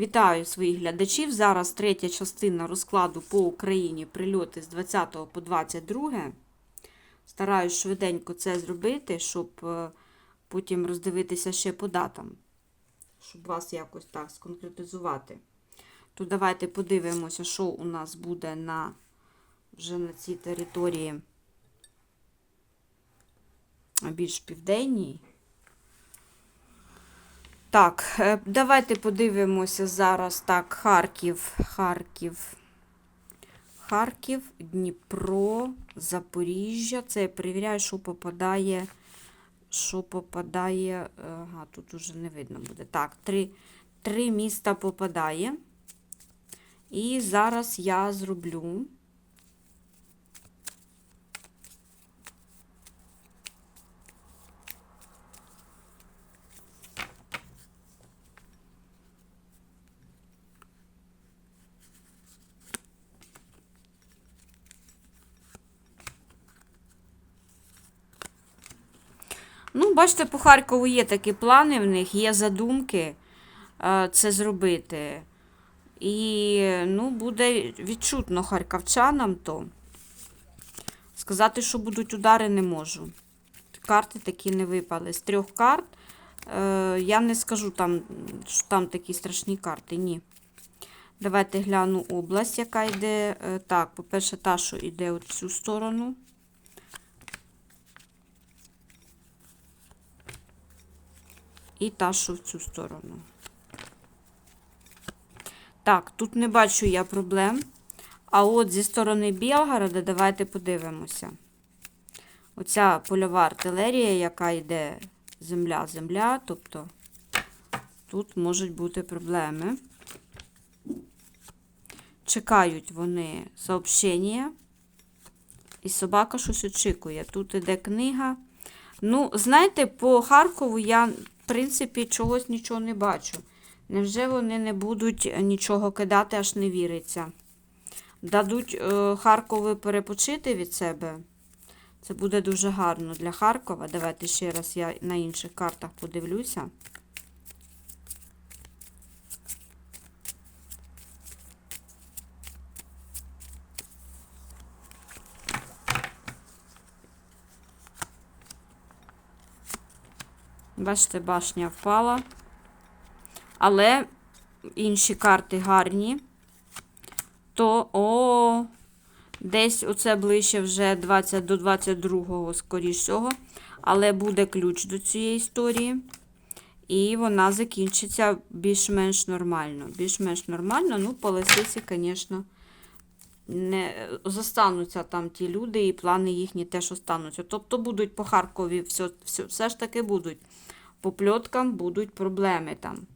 Вітаю своїх глядачів. Зараз третя частина розкладу по Україні прильоти з 20 по 22. Стараюсь швиденько це зробити, щоб е, потім роздивитися ще по датам, щоб вас якось так сконкретизувати. То давайте подивимося, що у нас буде на, вже на цій території більш південній. Так, е, давайте подивимося зараз. Так, Харків, Харків, Харків, Дніпро, Запоріжжя. Це я перевіряю, що попадає. Що попадає. Ага, тут уже не видно буде. Так, три, три міста попадає. І зараз я зроблю. Бачите, по Харкову є такі плани в них, є задумки е, це зробити. І ну, буде відчутно харківчанам то. Сказати, що будуть удари, не можу. Карти такі не випали. З трьох карт е, я не скажу, там, що там такі страшні карти. Ні. Давайте гляну область, яка йде. Е, так, по-перше, та, що йде в цю сторону. І та, що в цю сторону. Так, тут не бачу я проблем. А от зі сторони Білгорода, давайте подивимося. Оця польова артилерія, яка йде земля-земля, тобто тут можуть бути проблеми. Чекають вони сообщення. І собака щось очікує. Тут іде книга. Ну, знаєте, по Харкову я, принципі, чогось нічого не бачу. Невже вони не будуть нічого кидати, аж не віриться? Дадуть е, Харкову перепочити від себе. Це буде дуже гарно для Харкова. Давайте ще раз я на інших картах подивлюся. Бачите, башня впала. Але інші карти гарні. То, о, десь оце ближче вже 20 до 22-го, скоріш всього. Але буде ключ до цієї історії. І вона закінчиться більш-менш нормально. Більш-менш нормально, ну, по лисиці, звісно, не застануться там ті люди, і плани їхні теж остануться. Тобто будуть по Харкові, все, все, все ж таки будуть. По пльоткам будуть проблеми там.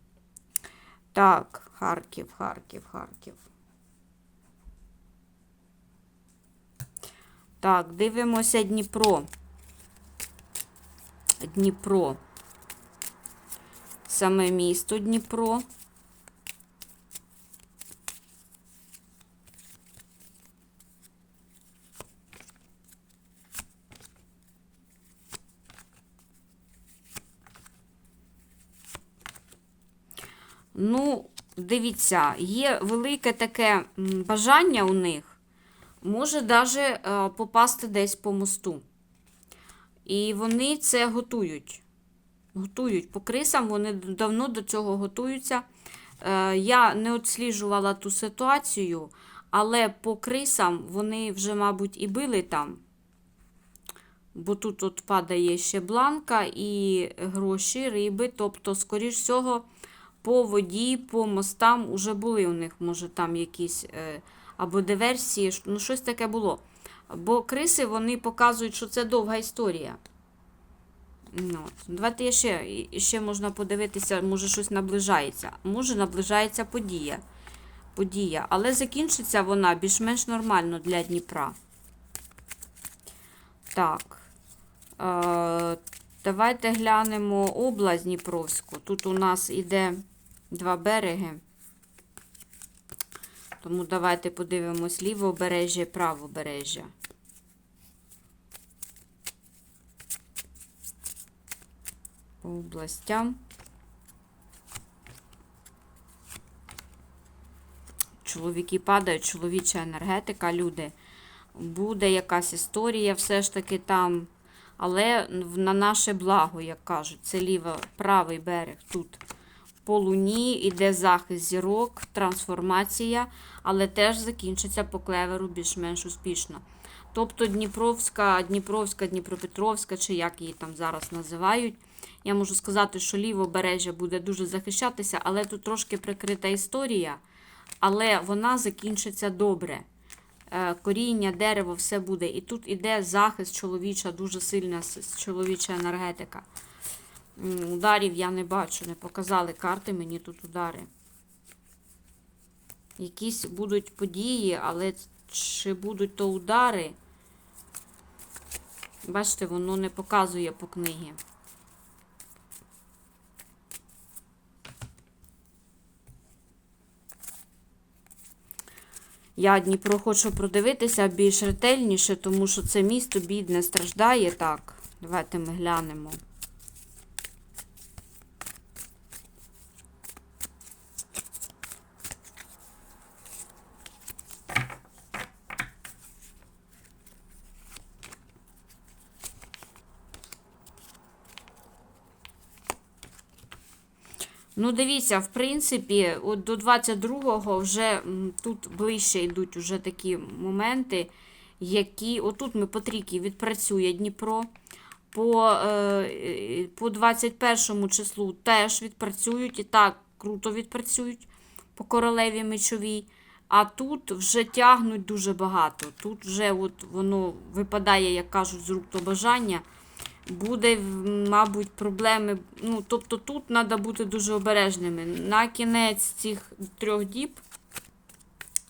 Так, Харків, Харків, Харків. Так, дивимося Дніпро. Дніпро. Саме місто Дніпро. Ну, дивіться, є велике таке бажання у них, може навіть попасти десь по мосту. І вони це готують. Готують по крисам, вони давно до цього готуються. Е, Я не отсліджувала ту ситуацію, але по крисам вони вже, мабуть, і били там. Бо тут от падає ще бланка і гроші, риби. Тобто, скоріш всього, по воді, по мостам вже були у них, може, там якісь е, або диверсії, ну щось таке було. Бо криси вони показують, що це довга історія. Ну. Давайте ще, ще можна подивитися, може щось наближається. Може наближається подія. Подія. Але закінчиться вона більш-менш нормально для Дніпра. Так. Е, давайте глянемо область Дніпровську. Тут у нас іде два береги. Тому давайте подивимось лівобережжя і правобережжя. По областям. чоловіки падають, чоловіча енергетика, люди. Буде якась історія, все ж таки там. Але на наше благо, як кажуть, це ліво, правий берег тут. По луні іде захист зірок, трансформація, але теж закінчиться по клеверу більш-менш успішно. Тобто Дніпровська, Дніпровська, Дніпропетровська, чи як її там зараз називають. Я можу сказати, що лівобережжя буде дуже захищатися, але тут трошки прикрита історія, але вона закінчиться добре. Е, Коріння, дерево, все буде. І тут іде захист чоловіча, дуже сильна чоловіча енергетика. Ударів я не бачу, не показали карти мені тут удари. Якісь будуть події, але чи будуть то удари? Бачите, воно не показує по книгі. Я Дніпро хочу продивитися більш ретельніше, тому що це місто бідне страждає так. Давайте ми глянемо. Ну, дивіться, в принципі, от до 22-го вже тут ближче йдуть уже такі моменти, які. Отут ми по трійки відпрацює Дніпро. По, е, по 21 числу теж відпрацюють і так круто відпрацюють по королеві мечовій. А тут вже тягнуть дуже багато. Тут вже от воно випадає, як кажуть, з рук то бажання буде, мабуть, проблеми. Ну, тобто тут треба бути дуже обережними. На кінець цих трьох діб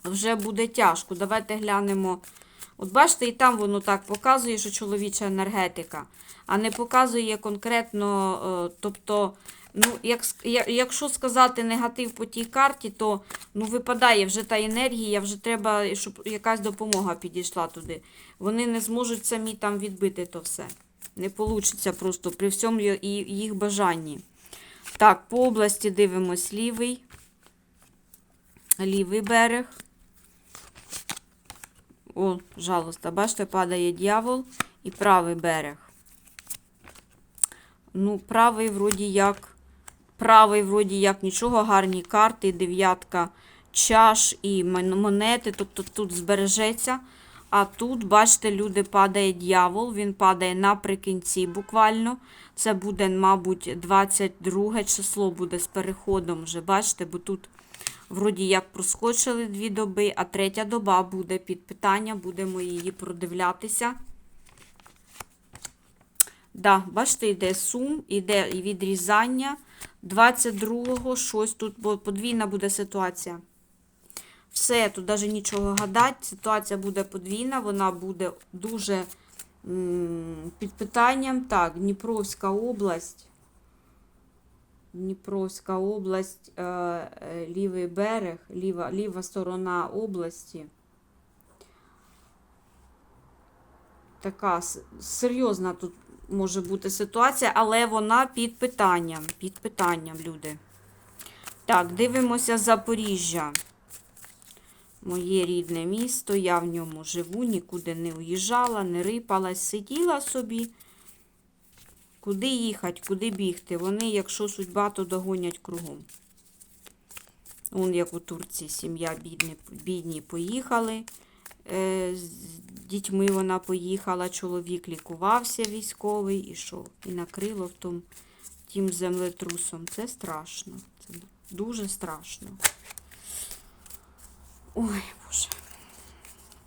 вже буде тяжко. Давайте глянемо. От бачите, і там воно так показує, що чоловіча енергетика, а не показує конкретно, е, тобто. Ну, як, якщо сказати негатив по тій карті, то ну, випадає вже та енергія, вже треба, щоб якась допомога підійшла туди. Вони не зможуть самі там відбити то все. Не вийде просто при всьому їх бажанні. Так, по області дивимось лівий. Лівий берег. О, жалоста, бачите, падає дьявол і правий берег. Ну, правий вроді як. Правий, вроді як нічого, гарні карти, дев'ятка чаш і монети, тобто тут збережеться. А тут, бачите, люди падає дьявол, він падає наприкінці буквально. Це буде, мабуть, 22 число буде з переходом вже, бачите, бо тут вроді як проскочили дві доби, а третя доба буде під питання, будемо її продивлятися. Да, бачите, йде сум, йде відрізання. 22-го щось тут, бо подвійна буде ситуація. Все, тут навіть нічого гадати. Ситуація буде подвійна, вона буде дуже під питанням. Так, Дніпровська область. Дніпровська область, е, е, лівий берег, ліва, ліва сторона області. Така серйозна тут може бути ситуація, але вона під питанням. Під питанням, люди. Так, дивимося Запоріжжя. Моє рідне місто, я в ньому живу, нікуди не уїжджала, не рипалась, сиділа собі. Куди їхати, куди бігти? Вони, якщо судьба, то догонять кругом. Он як у Турції сім'я бідні, бідні поїхали. Е, з дітьми вона поїхала, чоловік лікувався військовий і що? І накрило в том, тим землетрусом. Це страшно. Це дуже страшно. Ой, Боже.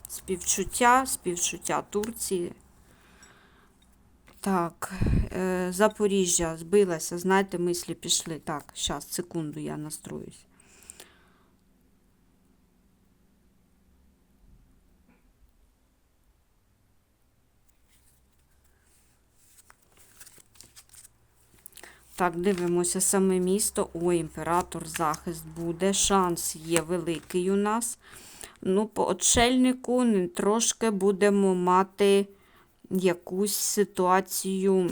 Співчуття, співчуття Турції. Так, е, Запоріжжя збилася, знаєте, мислі пішли. Так, зараз, секунду, я настроюсь. Так, дивимося саме місто. О, імператор, захист буде. Шанс є великий у нас. Ну, по отшельнику трошки будемо мати якусь ситуацію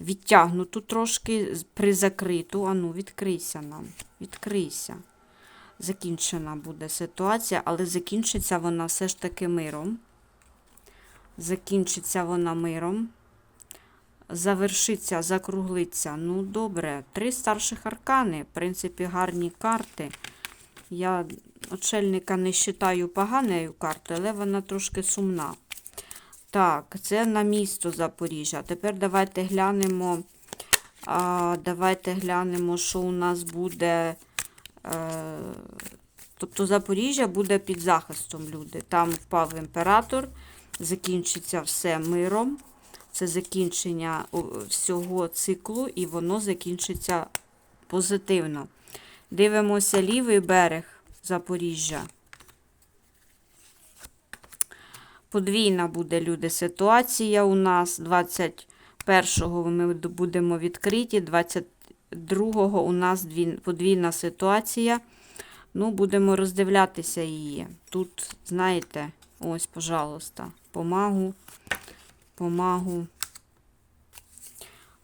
відтягнуту трошки, призакриту. Ану, відкрийся нам. Відкрийся. закінчена буде ситуація, але закінчиться вона все ж таки миром. Закінчиться вона миром. Завершиться, закруглиться. Ну, добре. Три старших аркани. В принципі, гарні карти. Я очельника не вважаю поганою картою, але вона трошки сумна. Так, це на місто Запоріжжя. Тепер давайте глянемо. А, давайте глянемо, що у нас буде. Е, тобто Запоріжжя буде під захистом люди. Там впав імператор, закінчиться все миром. Це закінчення всього циклу, і воно закінчиться позитивно. Дивимося лівий берег Запоріжжя. Подвійна буде люди ситуація у нас. 21-го ми будемо відкриті, 22-го у нас подвійна ситуація. Ну, будемо роздивлятися її. Тут, знаєте, ось, пожалуйста, помагу, помагу.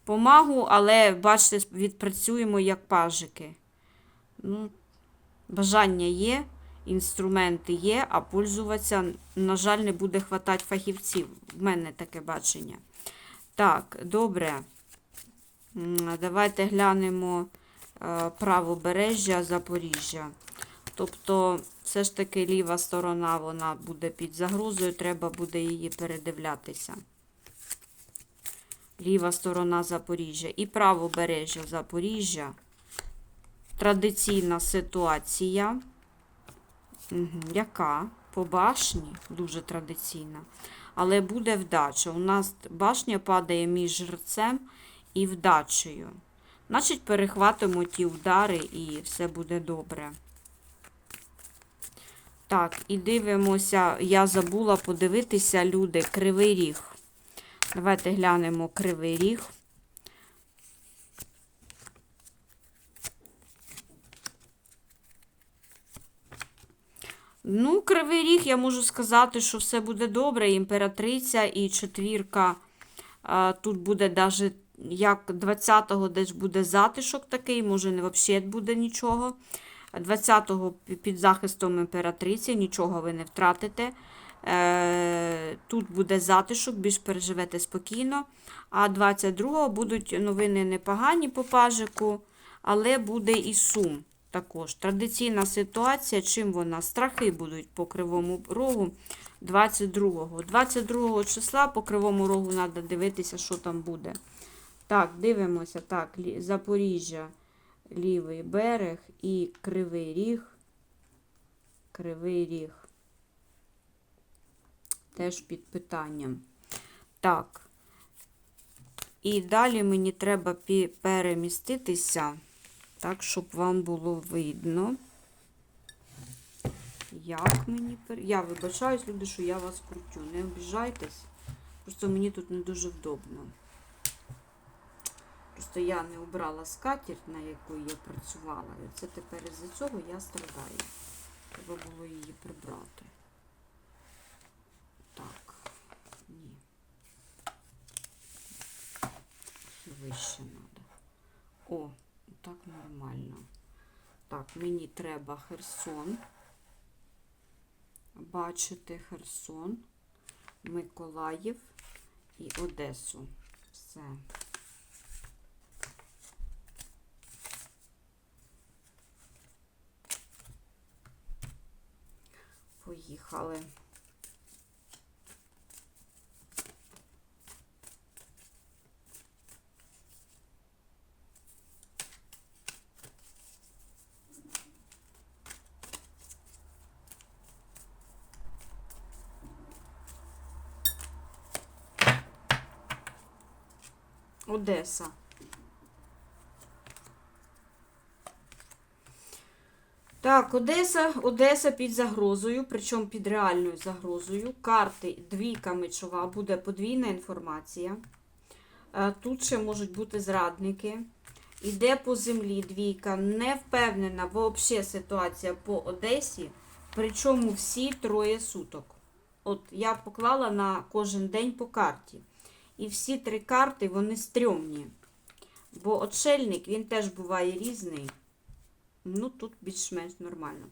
Помагу, але, бачите, відпрацюємо як пажики. Ну, бажання є, інструменти є, а пользуватися, на жаль, не буде хватати фахівців. В мене таке бачення. Так, добре. Давайте глянемо е, правобережжя Запоріжжя. Тобто, все ж таки ліва сторона вона буде під загрозою, треба буде її передивлятися. Ліва сторона Запоріжжя і правобережжя Запоріжжя. Традиційна ситуація. Яка? По башні, дуже традиційна. Але буде вдача. У нас башня падає між жерцем і вдачею. Значить, перехватимо ті удари і все буде добре. Так, і дивимося, я забула подивитися, люди, кривий ріг. Давайте глянемо кривий ріг. Ну, кривий ріг, я можу сказати, що все буде добре. Імператриця і четвірка. Тут буде навіть як 20-го десь буде затишок такий, може не взагалі буде нічого. 20-го під захистом імператриці, нічого ви не втратите. Е, Тут буде затишок, більш переживете спокійно. А 22-го будуть новини непогані по пажику, але буде і сум. Також традиційна ситуація, чим вона? Страхи будуть по кривому рогу 22-го. 22 числа по кривому рогу треба дивитися, що там буде. Так, дивимося. Так, Запоріжжя, лівий берег і кривий ріг. Кривий ріг. Теж під питанням. Так. І далі мені треба переміститися. Так, щоб вам було видно. Як мені пер... Я вибачаюсь, люди, що я вас крутю. Не обіжайтесь. Просто мені тут не дуже вдобно. Просто я не обрала скатерть, на яку я працювала. І це тепер із-за цього я страдаю. Треба було її прибрати. Так. Ні. Вище треба. О, так нормально. Так, мені треба Херсон. Бачити Херсон, Миколаїв і Одесу. Все. Поїхали. Одеса. Так, Одеса, Одеса під загрозою, причому під реальною загрозою. Карти двійка мечова, буде подвійна інформація. Е, Тут ще можуть бути зрадники. Іде по землі двійка, не впевнена взагалі ситуація по Одесі, причому всі троє суток. От я поклала на кожен день по карті. І всі три карти, вони стрьомні. Бо отшельник, він теж буває різний. ну тут більш-менш нормально.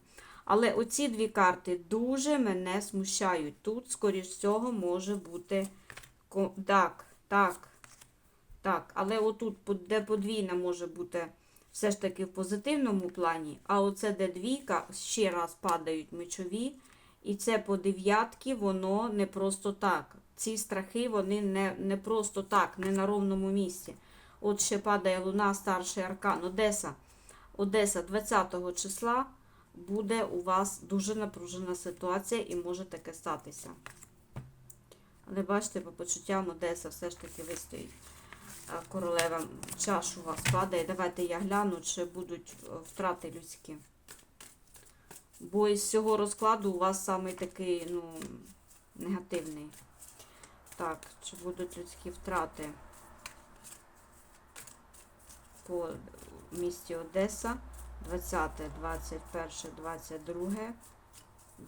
Але оці дві карти дуже мене смущають. Тут, скоріш всього, може бути. Так, так, так. Але отут, де подвійна може бути все ж таки в позитивному плані. А оце де двійка, ще раз падають мечові. І це по дев'ятки, воно не просто так. Ці страхи, вони не, не просто так, не на ровному місці. От ще падає луна, старший аркан, Одеса. Одеса 20 числа буде у вас дуже напружена ситуація і може таке статися. Але бачите, по почуттям Одеса все ж таки вистоїть. Королева чаш у вас падає. Давайте я гляну, чи будуть е, втрати людські. Бо із цього розкладу у вас саме такий, ну, негативний. Так, чи будуть людські втрати по місті Одеса 20, 21, 22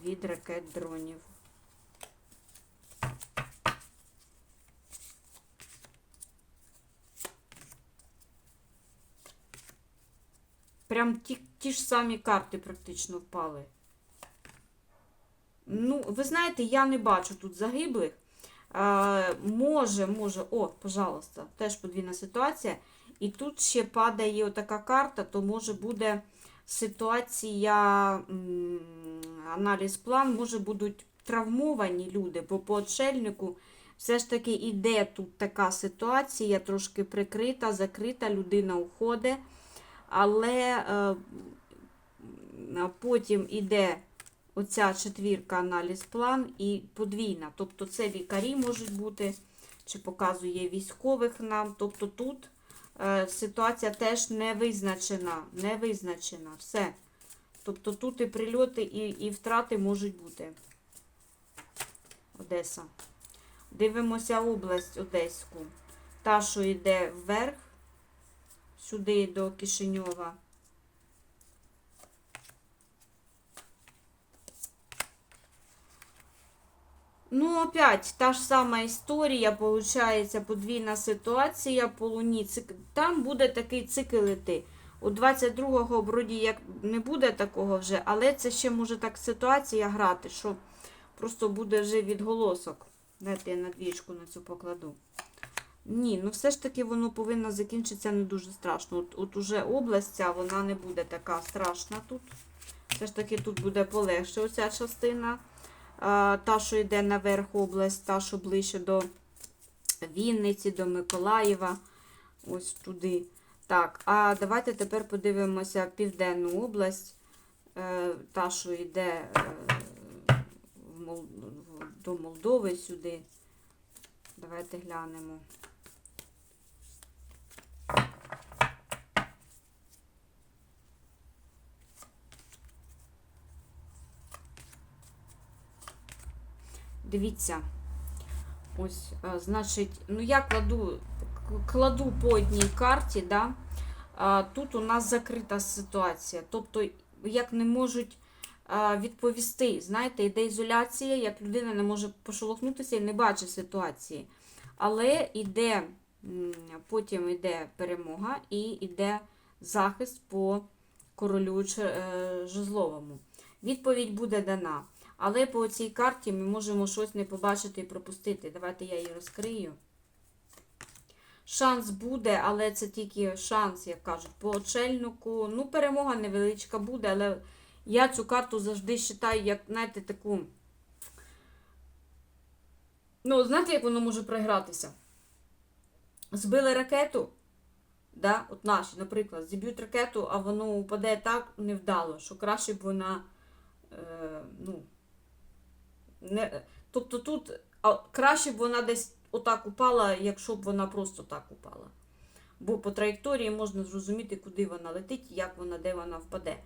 від ракет дронів. Прям ті, ті ж самі карти практично впали. Ну, ви знаєте, я не бачу тут загиблих. Може, може, о, пожалуйста, теж подвійна ситуація. І тут ще падає отака карта, то може буде ситуація, аналіз план, може будуть травмовані люди, бо по отшельнику все ж таки іде тут така ситуація, трошки прикрита, закрита, людина уходить, але е, потім іде оця четвірка аналіз план і подвійна. Тобто це лікарі можуть бути, чи показує військових нам. Тобто тут е, ситуація теж не визначена. Не визначена. Все. Тобто тут і прильоти, і, і втрати можуть бути. Одеса. Дивимося область Одеську. Та, що йде вверх, сюди до Кишиньова. Ну, опять та ж сама історія, получається, подвійна ситуація по луні. Там буде такий цикл іти. У 22-го вроді як не буде такого вже, але це ще може так ситуація грати, що просто буде вже відголосок. Дайте я на двічку на цю покладу. Ні, ну все ж таки воно повинно закінчитися не дуже страшно. От, от уже область ця, вона не буде така страшна тут. Все ж таки тут буде полегше оця частина. Та, що йде наверх область, та, що ближче до Вінниці, до Миколаєва. Ось туди. Так, а давайте тепер подивимося Південну область, е, та, що йде е, до Молдови сюди. Давайте глянемо. Дивіться. Ось, е, значить, ну я кладу, кладу по одній карті, да? тут у нас закрита ситуація. Тобто, як не можуть відповісти, знаєте, йде ізоляція, як людина не може пошолохнутися і не бачить ситуації. Але йде, потім йде перемога і йде захист по королю е, Жезловому. Відповідь буде дана. Але по цій карті ми можемо щось не побачити і пропустити. Давайте я її розкрию. Шанс буде, але це тільки шанс, як кажуть, по очельнику. Ну, перемога невеличка буде, але я цю карту завжди вважаю, як, знаєте, таку. Ну, знаєте, як воно може програтися? Збили ракету, да, от наші, наприклад, зіб'ють ракету, а воно упаде так невдало, що краще б вона. Е, ну, не, тобто тут а, краще б вона десь отак упала, якщо б вона просто так упала. Бо по траєкторії можна зрозуміти, куди вона летить, як вона, де вона впаде.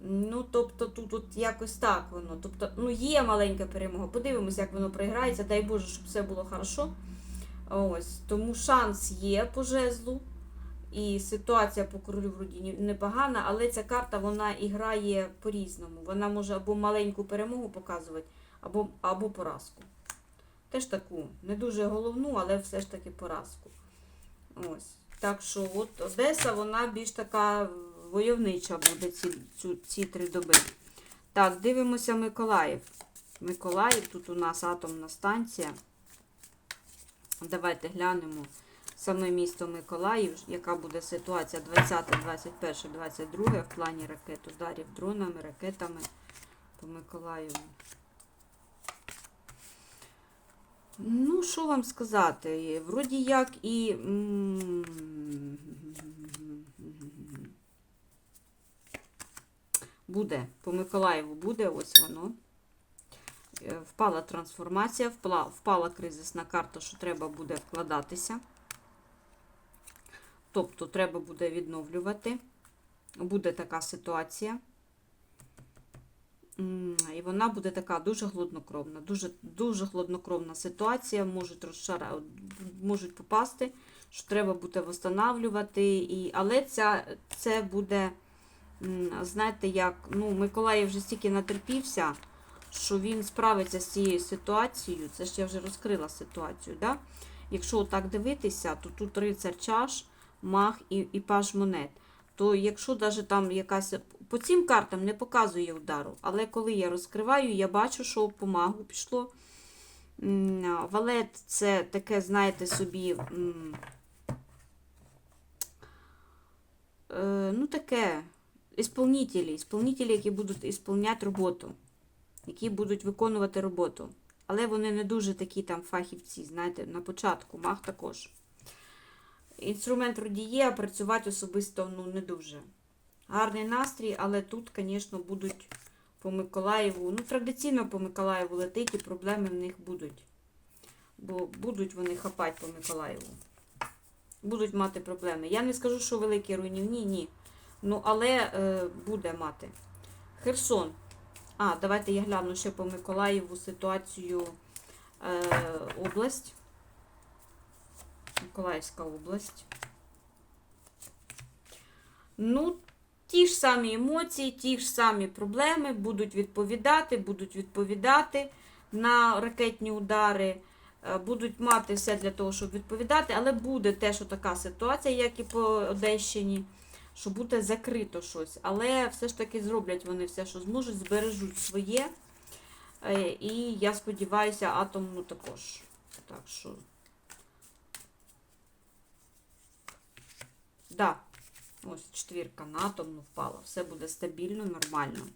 Ну, тобто, тут от якось так воно. Тобто, ну, є маленька перемога. Подивимося, як воно проіграється. Дай Боже, щоб все було хорошо. Ось, тому шанс є по жезлу. І ситуація по королю вроді непогана, але ця карта вона і по-різному. Вона може або маленьку перемогу показувати, або, або поразку. Теж таку, не дуже головну, але все ж таки поразку. Ось. Так що от Одеса, вона більш така войовнича буде ці, цю, ці три доби. Так, дивимося Миколаїв. Миколаїв, тут у нас атомна станція. Давайте глянемо саме місто Миколаїв, яка буде ситуація 20, 21, 22 в плані ракет, ударів дронами, ракетами по Миколаєву. Ну, що вам сказати? Вроді як і. Буде, по Миколаєву буде, ось воно. Е, Впала трансформація, впала, впала кризисна карта, що треба буде вкладатися. Тобто треба буде відновлювати. Буде така ситуація. І вона буде така дуже хладнокровна. Дуже, дуже хладнокровна ситуація. Можуть, розшара... можуть попасти, що треба буде встановлювати. І... Але ця, це буде, знаєте, як ну, Миколаїв вже стільки натерпівся, що він справиться з цією ситуацією. Це ж я вже розкрила ситуацію. Да? Якщо так дивитися, то тут рицар чаш, мах і, і паж монет. То якщо навіть там якась по цим картам не показує удару, але коли я розкриваю, я бачу, що по магу пішло. Валет це таке, знаєте, собі. е, Ну, таке. Ісполнителі, ісполнителі, які будуть ісполняти роботу, які будуть виконувати роботу. Але вони не дуже такі там фахівці, знаєте, на початку, маг також. Інструмент вроді є, а працювати особисто ну, не дуже. Гарний настрій, але тут, звісно, будуть по Миколаєву. Ну, традиційно по Миколаєву летить і проблеми в них будуть. Бо будуть вони хапати по Миколаєву. Будуть мати проблеми. Я не скажу, що великі руйнівні, ні. Ну, але е, буде мати. Херсон. А, давайте я гляну ще по Миколаєву ситуацію е, область. Миколаївська область. Ну, ті ж самі емоції, ті ж самі проблеми будуть відповідати, будуть відповідати на ракетні удари, е, будуть мати все для того, щоб відповідати, але буде теж така ситуація, як і по Одещині, що буде закрито щось. Але все ж таки зроблять вони все, що зможуть, збережуть своє. Е, І я сподіваюся, атомну також. Так що. Да. Ось четвірка на атомну впала. Все буде стабільно, нормально.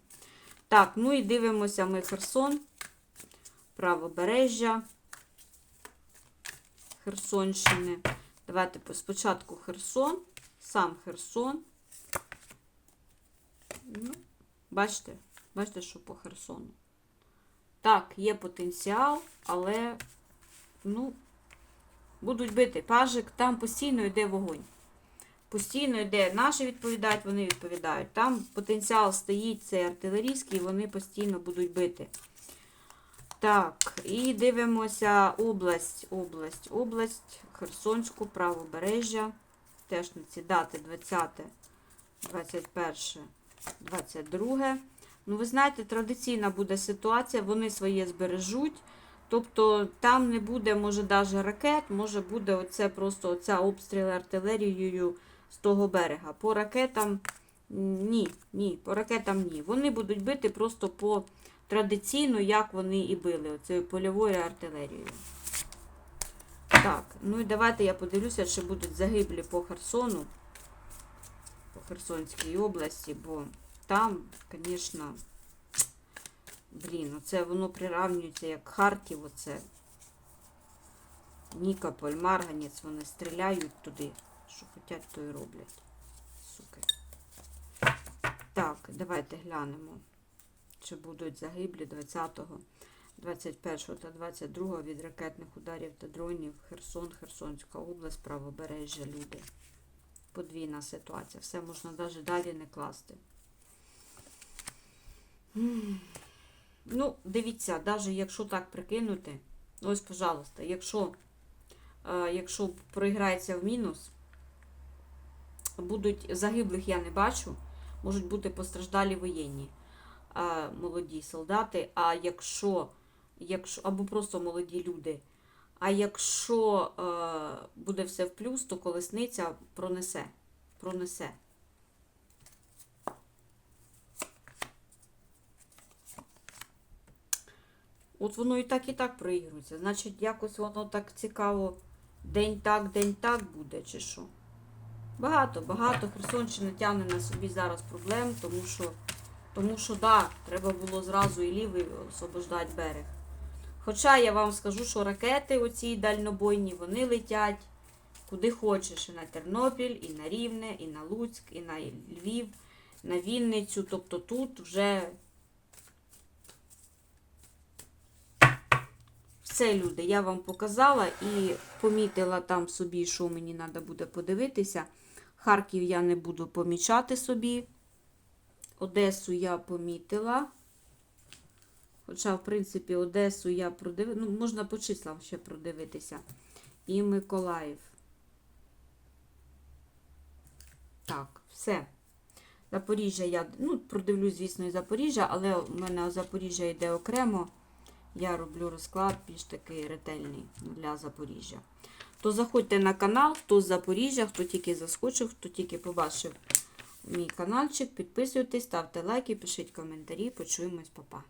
Так, ну і дивимося ми Херсон, правобережжя Херсонщини. Давайте спочатку Херсон, сам Херсон. Ну, бачите, бачите, що по Херсону. Так, є потенціал, але, ну, будуть бити. Пажик, там постійно йде вогонь. Постійно йде наші відповідають, вони відповідають. Там потенціал стоїть, це артилерійський, вони постійно будуть бити. Так, і дивимося область, область, область, Херсонську, правобережжя. Теж на ці дати 20, 21, 22. Ну, ви знаєте, традиційна буде ситуація, вони своє збережуть. Тобто там не буде, може, навіть ракет, може буде оце просто оця обстріл артилерією з того берега. По ракетам ні, ні, по ракетам ні. Вони будуть бити просто по традиційно, як вони і били, оцею польовою артилерією. Так, ну і давайте я подивлюся, чи будуть загиблі по Херсону, по Херсонській області, бо там, звісно, блін, оце воно приравнюється як Харків, оце. Нікополь, Марганець, вони стріляють туди, що хочуть, то і роблять. Суки. Так, давайте глянемо, чи будуть загиблі 20-го, 21 та 22 від ракетних ударів та дронів Херсон, Херсонська область, правобережжя, люди. Подвійна ситуація. Все можна навіть далі не класти. Ну, дивіться, навіть якщо так прикинути, ось, пожалуйста, якщо Е, якщо проіграється в мінус, будуть загиблих я не бачу, можуть бути постраждалі воєнні молоді солдати. А якщо якщо або просто молоді люди. А якщо е, буде все в плюс, то колесниця пронесе. пронесе. От воно і так, і так проігрується. Значить, якось воно так цікаво. День так, день так буде, чи що. Багато, багато Херсонщина тягне на собі зараз проблем, тому що, тому що да, треба було зразу і лівий освобождати берег. Хоча я вам скажу, що ракети оці дальнобойні, вони летять куди хочеш. І на Тернопіль, і на Рівне, і на Луцьк, і на Львів, на Вінницю. Тобто тут вже все, люди, я вам показала і помітила там собі, що мені треба буде подивитися. Харків я не буду помічати собі. Одесу я помітила. Хоча, в принципі, Одесу я продивила. Ну, можна по числам ще продивитися. І Миколаїв. Так, все. Запоріжжя я ну, продивлюсь, звісно, і Запоріжжя, але в мене Запоріжжя йде окремо. Я роблю розклад більш такий ретельний для Запоріжжя. То заходьте на канал, хто з Запоріжжя, хто тільки заскочив, хто тільки побачив мій каналчик, підписуйтесь, ставте лайки, пишіть коментарі. Почуємось, па-па.